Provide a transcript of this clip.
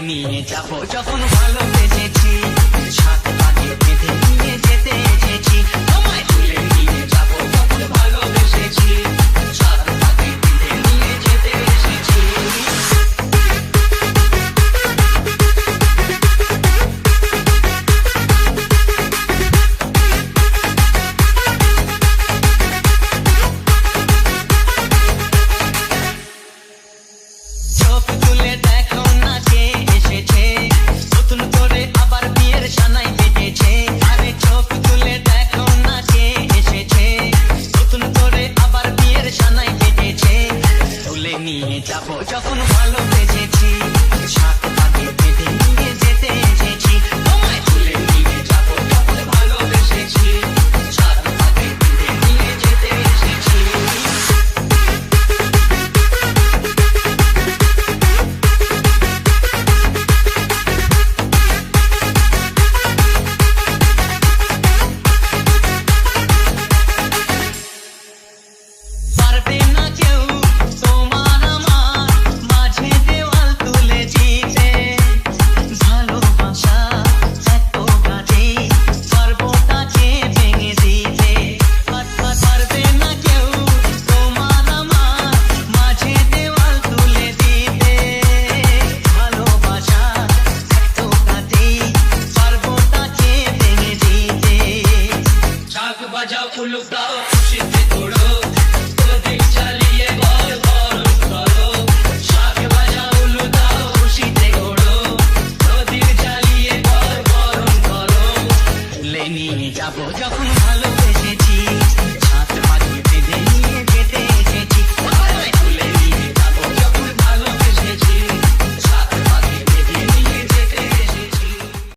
নিয়ে যাব। যখন ভালোবেসেছি ভালো বেজেছি। আচ্ছা, बजा फुल उठाओ खुशी थोड़ो तो दिल चले